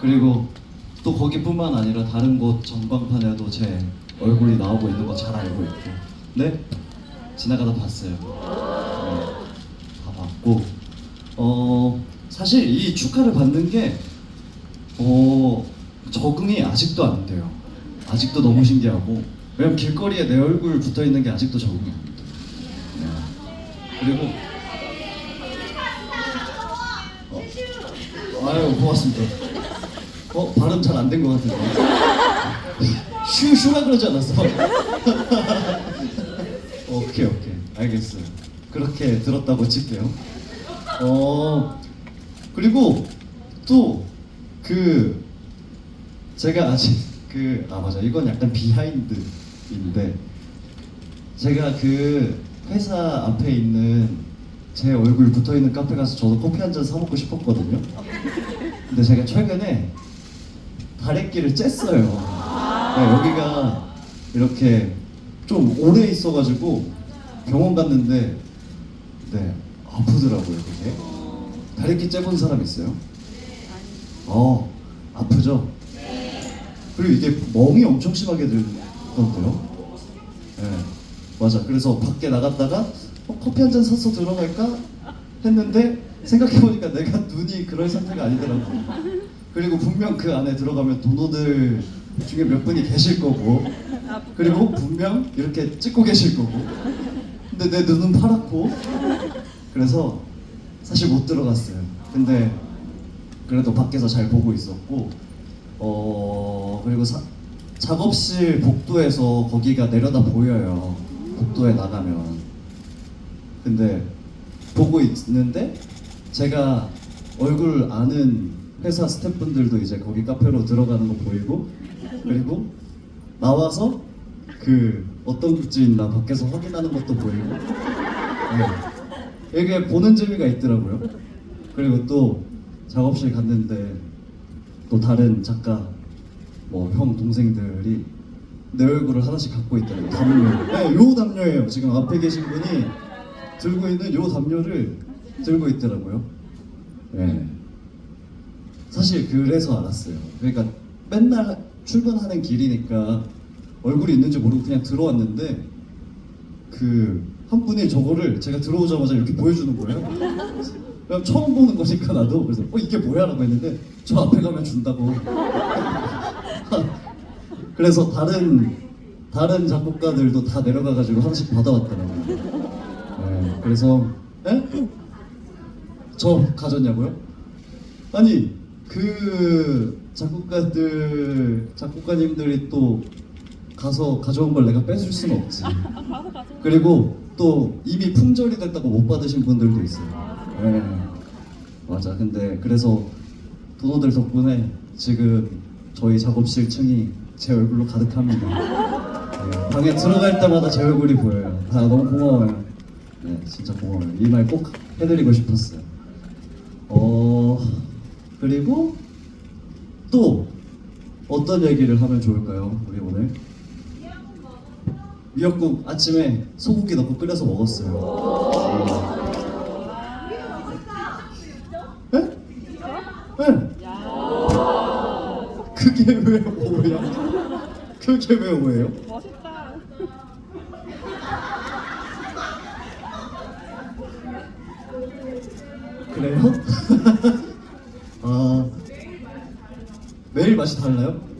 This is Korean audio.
그리고 또 거기뿐만 아니라 다른 곳 전광판에도 제 얼굴이 나오고 있는 거 잘 알고 있고 네 지나가다 봤어요. 네, 다 봤고 어 사실 이 축하를 받는 게 어, 적응이 아직도 안 돼요. 아직도 너무 신기하고 왜냐면 길거리에 내 얼굴 붙어 있는 게 아직도 적응이 안 돼요. 네. 그리고 아유 고맙습니다. 어 발음 잘 안 된 것 같은데. 슈슈라 그러지 않았어? 오케이 오케이 알겠어요. 그렇게 들었다고 칠게요. 어 그리고 또 그 제가 아직 그 아 맞아 이건 약간 비하인드인데 제가 그 회사 앞에 있는 제 얼굴 붙어 있는 카페 가서 저도 커피 한 잔 사 먹고 싶었거든요. 근데 제가 최근에 다래끼를 쬐어요. 네, 여기가 이렇게 좀 오래 있어가지고 병원 갔는데 네 아프더라고요 그게. 다래끼 째본 사람 있어요? 어 아프죠? 그리고 이게 멍이 엄청 심하게 들던데요? 네 맞아 그래서 밖에 나갔다가 어, 커피 한 잔 사서 들어갈까? 했는데 생각해보니까 내가 눈이 그럴 상태가 아니더라고. 그리고 분명 그 안에 들어가면 도노들 중에 몇 분이 계실 거고. 그리고 분명 이렇게 찍고 계실 거고. 근데 내 눈은 파랗고. 그래서 사실 못 들어갔어요. 근데 그래도 밖에서 잘 보고 있었고 어 그리고 사- 작업실 복도에서 거기가 내려다 보여요. 복도에 나가면 근데 보고 있는데 제가 얼굴 아는 회사 스태프분들도 이제 거기 카페로 들어가는 거 보이고 그리고 나와서 그 어떤 굿즈 있나 밖에서 확인하는 것도 보이고. 네. 이게 보는 재미가 있더라고요. 그리고 또 작업실 갔는데 또 다른 작가 뭐 형 동생들이 내 얼굴을 하나씩 갖고 있더라고요. 담요. 네, 요 담요예요. 지금 앞에 계신 분이 들고 있는 요 담요를 들고 있더라고요 네. 사실 그래서 알았어요 그러니까 맨날 출근하는 길이니까 얼굴이 있는지 모르고 그냥 들어왔는데 그 한 분이 저거를 제가 들어오자마자 이렇게 보여주는 거예요. 처음 보는 거니까 나도 그래서 어 이게 뭐야라고 했는데 저 앞에 가면 준다고. 그래서 다른 다른 작곡가들도 다 내려가가지고 하나씩 받아왔더라고요. 네, 그래서 에? 저 가졌냐고요? 아니 그 작곡가들 작곡가님들이 또 가서 가져온 걸 내가 뺏을 수는 없지. 그리고 또 이미 품절이 됐다고 못 받으신 분들도 있어요. 네. 맞아. 근데 그래서 도노들 덕분에 지금 저희 작업실 층이 제 얼굴로 가득합니다. 네, 방에 들어갈 때마다 제 얼굴이 보여요. 다 너무 고마워요. 네, 진짜 고마워요. 이 말 꼭 해드리고 싶었어요. 어 그리고 또 어떤 얘기를 하면 좋을까요? 우리 오늘 미역국 아침에 소고기 넣고 끓여서 먹었어요. 네? 네. 그게 왜 오야? 그게 왜 오예요? 멋있다. 그래요? 아 매일 맛이 달라요?